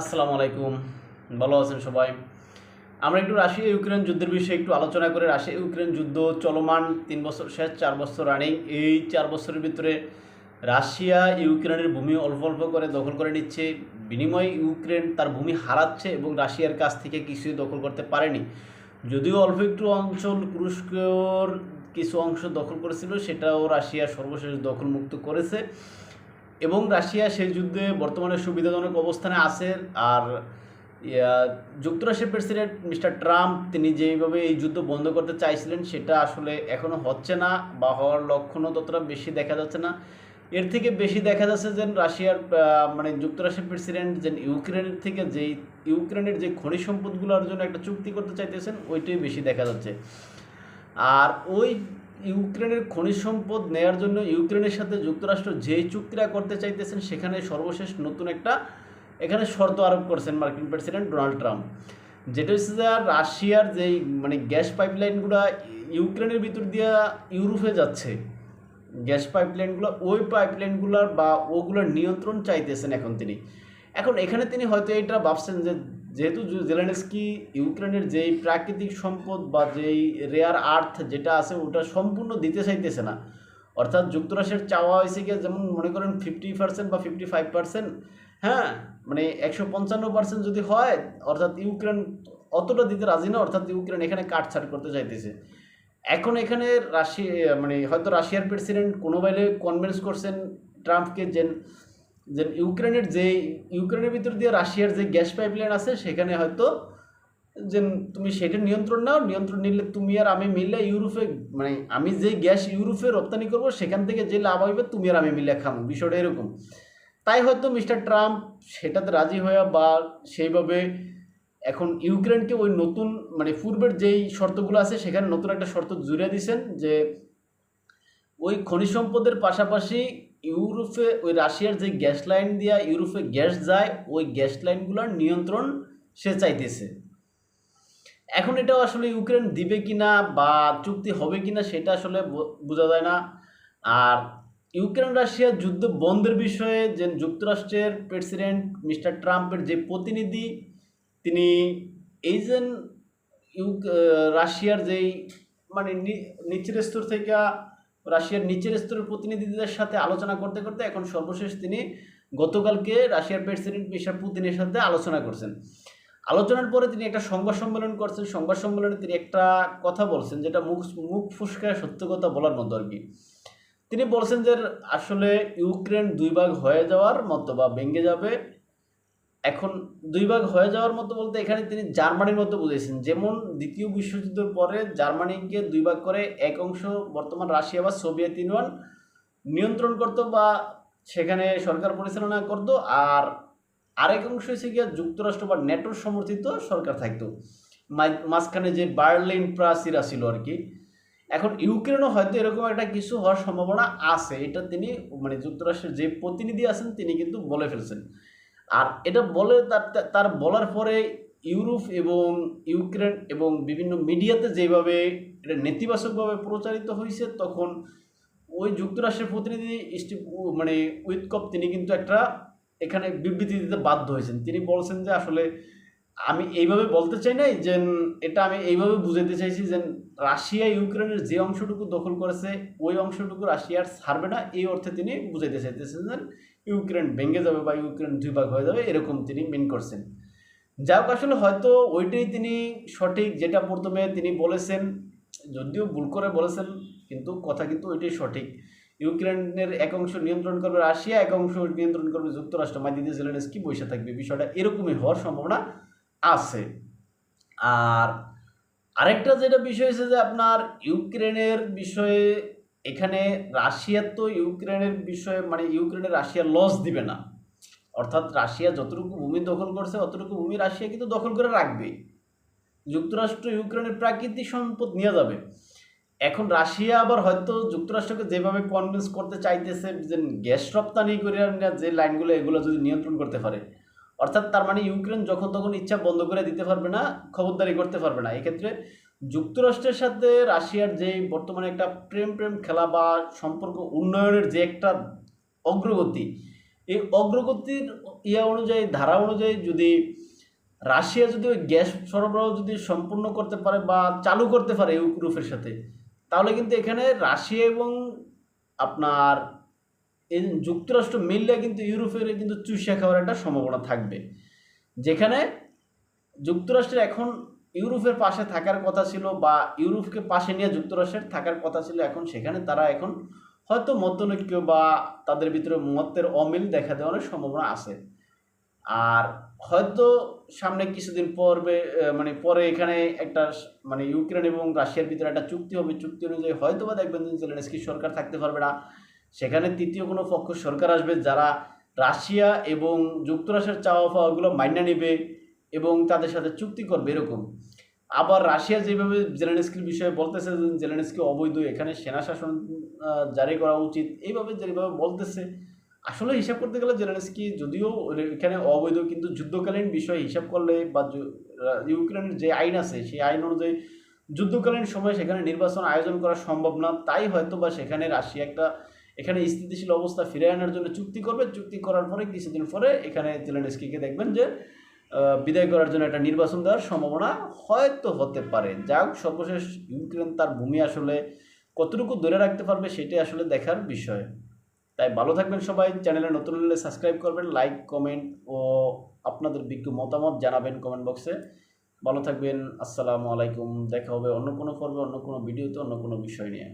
আসসালামু আলাইকুম। ভালো আছেন সবাই? আমরা একটু রাশিয়া ইউক্রেন যুদ্ধের বিষয়ে একটু আলোচনা করে রাশিয়া ইউক্রেন যুদ্ধ চলমান তিন বছর শেষ, চার বছর রানিং এই চার বছরের ভিতরে রাশিয়া ইউক্রেনের ভূমি অল্প অল্প করে দখল করে নিচ্ছে। বিনিময়ে ইউক্রেন তার ভূমি হারাচ্ছে এবং রাশিয়ার কাছ থেকে কিছুই দখল করতে পারেনি। যদিও অল্প একটু অঞ্চল তুরস্কর কিছু অংশ দখল করেছিল, সেটাও রাশিয়া সর্বশেষ দখলমুক্ত করেছে। এবং রাশিয়া সেই যুদ্ধে বর্তমানে সুবিধাজনক অবস্থানে আছে, আর যুক্তরাষ্ট্রের প্রেসিডেন্ট মিস্টার ট্রাম্প তিনি যেভাবে এই যুদ্ধ বন্ধ করতে চাইছিলেন, সেটা আসলে এখনও হচ্ছে না বা হওয়ার লক্ষণও ততটা বেশি দেখা যাচ্ছে না। এর থেকে বেশি দেখা যাচ্ছে যে রাশিয়ার মানে যুক্তরাষ্ট্রের প্রেসিডেন্ট যে ইউক্রেনের থেকে যেই ইউক্রেনের যে খনিজ সম্পদগুলোর জন্য একটা চুক্তি করতে চাইতেছেন, ওইটাই বেশি দেখা যাচ্ছে। আর ওই ইউক্রেনের খনিজ সম্পদ নেয়ার জন্য ইউক্রেনের সাথে যুক্তরাষ্ট্র যেই চুক্তিটা করতে চাইতেছেন, সেখানে সর্বশেষ নতুন একটা, এখানে শর্ত আরোপ করছেন মার্কিন প্রেসিডেন্ট ডোনাল্ড ট্রাম্প। যেটা হচ্ছে যে রাশিয়ার যেই মানে গ্যাস পাইপলাইনগুলো ইউক্রেনের ভিতর দিয়ে ইউরোপে যাচ্ছে, গ্যাস পাইপলাইনগুলো ওই পাইপলাইনগুলোর বা ওগুলোর নিয়ন্ত্রণ চাইতেছেন এখন তিনি। এখন এখানে তিনি হয়তো এটা ভাবছেন যে যেহেতু জেলেনস্কি ইউক্রেনের যেই প্রাকৃতিক সম্পদ বা যেই রেয়ার আর্থ যেটা আছে, ওটা সম্পূর্ণ দিতে চাইতেছে না। অর্থাৎ যুক্তরাষ্ট্রের চাওয়া হয়েছে গিয়ে যেমন মনে করেন ফিফটি পার্সেন্ট বা ফিফটি ফাইভ পার্সেন্ট হ্যাঁ মানে একশো পঞ্চান্ন পার্সেন্ট যদি হয়, অর্থাৎ ইউক্রেন অতটা দিতে রাজি না, অর্থাৎ ইউক্রেন এখানে কাটছাট করতে চাইতেছে। এখন এখানে রাশিয়া মানে হয়তো রাশিয়ার প্রেসিডেন্ট কোনো বাইলে কনভিন্স করছেন ট্রাম্পকে যে যে ইউক্রেনের যে, ইউক্রেনের ভিতর দিয়ে রাশিয়ার যে গ্যাস পাইপলাইন আছে, সেখানে হয়তো যে তুমি সেটা নিয়ন্ত্রণ নাও, নিয়ন্ত্রণ নিলে তুমি আর আমি মিললে ইউরোপে মানে আমি যে গ্যাস ইউরোপে রপ্তানি করব, সেখান থেকে যে লাভ হইবে, তুমি আর আমি মিলে খাব বিষয়টা এরকম। তাই হয়তো মিস্টার ট্রাম্প সেটাতে রাজি হয়ে বা সেইভাবে এখন ইউক্রেনকে ওই নতুন মানে পূর্বের যেই শর্তগুলো আছে, সেখানে নতুন একটা শর্ত জুড়ে দিয়েছেন যে ওই খনিজ সম্পদের পাশাপাশি ইউরোপে ওই রাশিয়ার যে গ্যাস লাইন দিয়া ইউরোপে গ্যাস যায়, ওই গ্যাস লাইনগুলোর নিয়ন্ত্রণ সে চাইতেছে। এখন এটা আসলে ইউক্রেন দিবে কিনা বা চুক্তি হবে কিনা সেটা আসলে বোঝা যায় না। আর ইউক্রেন রাশিয়া যুদ্ধ বন্ধের বিষয়ে যে যুক্তরাষ্ট্রের প্রেসিডেন্ট মিস্টার ট্রাম্পের যে প্রতিনিধি, তিনি এই যে রাশিয়ার যেই মানে নি- নিচের স্তর থেকে রাশিয়ার নিচের স্তরের প্রতিনিধিদের সাথে আলোচনা করতে করতে এখন সর্বশেষ তিনি গতকালকে রাশিয়ার প্রেসিডেন্ট মিস্টার পুতিনের সাথে আলোচনা করছেন। আলোচনার পরে তিনি একটা সংবাদ সম্মেলন করছেন। সংবাদ সম্মেলনে তিনি একটা কথা বলছেন যেটা মুখ মুখ ফুসকায় সত্য কথা বলার মতো আর কি। তিনি বলছেন যে আসলে ইউক্রেন দুই ভাগ হয়ে যাওয়ার মতো বা ভেঙে যাবে। এখন দুই ভাগ হয়ে যাওয়ার মতো বলতে এখানে তিনি জার্মানির মতো বুঝেছেন যেমন দ্বিতীয় বিশ্বযুদ্ধের পরে জার্মানিকে দুই ভাগ করে এক অংশ বর্তমান রাশিয়া বা সোভিয়েত ইউনিয়ন নিয়ন্ত্রণ করতো বা সেখানে সরকার পরিচালনা করতো আর আরেক অংশ হচ্ছে গিয়ে যুক্তরাষ্ট্র বা নেটোর সমর্থিত সরকার থাকতো। মাঝ- মাঝখানে যে বার্লিন প্রাচীরা ছিল আর কি। এখন ইউক্রেনও হয়তো এরকম একটা কিছু হওয়ার সম্ভাবনা আছে। এটা তিনি মানে যুক্তরাষ্ট্রের যে প্রতিনিধি আছেন, তিনি কিন্তু বলে ফেলছেন। আর এটা বলে তার তার বলার পরে ইউরোপ এবং ইউক্রেন এবং বিভিন্ন মিডিয়াতে যেভাবে এটা নেতিবাচকভাবে প্রচারিত হয়েছে তখন ওই যুক্তরাষ্ট্রের প্রতিনিধি স্টিভ মানে উইথকপ, তিনি কিন্তু একটা এখানে বিবৃতি দিতে বাধ্য হয়েছেন। তিনি বলছেন যে আসলে আমি এইভাবে বলতে চাই নাই যে, এটা আমি এইভাবে বুঝাতে চাইছি যে, রাশিয়া ইউক্রেনের যে অংশটুকু দখল করেছে, ওই অংশটুকু রাশিয়ার ছাড়বে না। এই অর্থে তিনি বুঝাইতে চাইতেছেন যে, ইউক্রেন ভেঙে যাবে বা ইউক্রেন দুই ভাগ হয়ে যাবে, এরকম তিনি মেন করছেন। যাই হোক, আসলে হয়তো ওইটাই তিনি সঠিক, যেটা প্রথমে তিনি বলেছেন, যদিও ভুল করে বলেছেন, কিন্তু কথা কিন্তু ওইটাই সঠিক। ইউক্রেনের এক অংশ নিয়ন্ত্রণ করবে রাশিয়া, এক অংশ নিয়ন্ত্রণ করবে যুক্তরাষ্ট্র। মাদিতে জেলেনস্কি বসে থাকবে। বিষয়টা এরকমই হওয়ার সম্ভাবনা আছে। আর আরেকটা যেটা বিষয় হচ্ছে যে আপনার ইউক্রেনের বিষয়ে এখানে রাশিয়া তো ইউক্রেনের বিষয়ে মানে ইউক্রেনের রাশিয়া লস দিবে না। অর্থাৎ রাশিয়া যতটুকু ভূমি দখল করছে, অতটুকু ভূমি রাশিয়া কিন্তু দখল করে রাখবে। যুক্তরাষ্ট্র ইউক্রেনের প্রাকৃতিক সম্পদ নিয়ে যাবে। এখন রাশিয়া আবার হয়তো যুক্তরাষ্ট্রকে যেভাবে কনভিন্স করতে চাইতেছে, যে গ্যাস রপ্তানি করে যে লাইনগুলো এগুলো যদি নিয়ন্ত্রণ করতে পারে অর্থাৎ তার মানে ইউক্রেন যখন তখন ইচ্ছা বন্ধ করে দিতে পারবে না, খবরদারি করতে পারবে না। এক্ষেত্রে যুক্তরাষ্ট্রের সাথে রাশিয়ার যে বর্তমানে একটা প্রেম প্রেম খেলা বা সম্পর্ক উন্নয়নের যে একটা অগ্রগতি, এই অগ্রগতির ইয়া অনুযায়ী, ধারা অনুযায়ী যদি রাশিয়া যদি ওই গ্যাস সরবরাহ যদি সম্পূর্ণ করতে পারে বা চালু করতে পারে ইউরোপের সাথে, তাহলে কিন্তু এখানে রাশিয়া এবং আপনার যুক্তরাষ্ট্র মিললে কিন্তু ইউরোপের কিন্তু চুষিয়া খাওয়ার একটা সম্ভাবনা থাকবে। যেখানে যুক্তরাষ্ট্রের এখন ইউরোপের পাশে থাকার কথা ছিল বা ইউরোপকে পাশে নিয়ে যুক্তরাষ্ট্রের থাকার কথা ছিল, এখন সেখানে তারা এখন হয়তো মতনৈক্য বা তাদের ভিতরে মতের অমিল দেখা দেওয়ার সম্ভাবনা আছে। আর হয়তো সামনে কিছুদিন পর্বে মানে পরে এখানে একটা মানে ইউক্রেন এবং রাশিয়ার ভিতরে একটা চুক্তি হবে। চুক্তি অনুযায়ী হয়তো বা দেখবেন সরকার থাকতে পারবে না। সেখানে তৃতীয় কোনো পক্ষ সরকার আসবে যারা রাশিয়া এবং যুক্তরাষ্ট্রের চাওয়া পাওয়াগুলো মাইনা নেবে এবং তাদের সাথে চুক্তি করবে, এরকম। আবার রাশিয়া যেভাবে জেলেনস্কির বিষয়ে বলতেছে, জেলেনস্কি অবৈধ, এখানে সেনা শাসন জারি করা উচিত, এইভাবে যেভাবে বলতেছে, আসলে হিসাব করতে গেলে জেলেনস্কি যদিও এখানে অবৈধ কিন্তু যুদ্ধকালীন বিষয় হিসাব করলে বা ইউক্রেনের যে আইন আছে, সেই আইন অনুযায়ী যুদ্ধকালীন সময় সেখানে নির্বাচন আয়োজন করা সম্ভব না, তাই হয়তো বা সেখানে রাশিয়া একটা এখানে স্থিতিশীল অবস্থা ফিরে আনার জন্য চুক্তি করবে চুক্তি করার পরে কিছুদিন পরে এখানে জেলেনস্কিকে দেখবেন যে বিদায় করার জন্য একটা নির্বাচন দেওয়ার সম্ভাবনা হয়তো হতে পারে। যাই হোক সর্বশেষ ইউক্রেন তার ভূমি আসলে কতটুকু ধরে রাখতে পারবে সেটাই আসলে দেখার বিষয়। তাই ভালো থাকবেন সবাই। চ্যানেলে নতুন হলে সাবস্ক্রাইব করবেন, লাইক, কমেন্ট ও আপনাদের বিজ্ঞ মতামত জানাবেন কমেন্ট বক্সে। ভালো থাকবেন, আসসালামু আলাইকুম। দেখা হবে অন্য কোনো পর্বে, অন্য কোনো ভিডিওতে, অন্য কোনো বিষয় নিয়ে।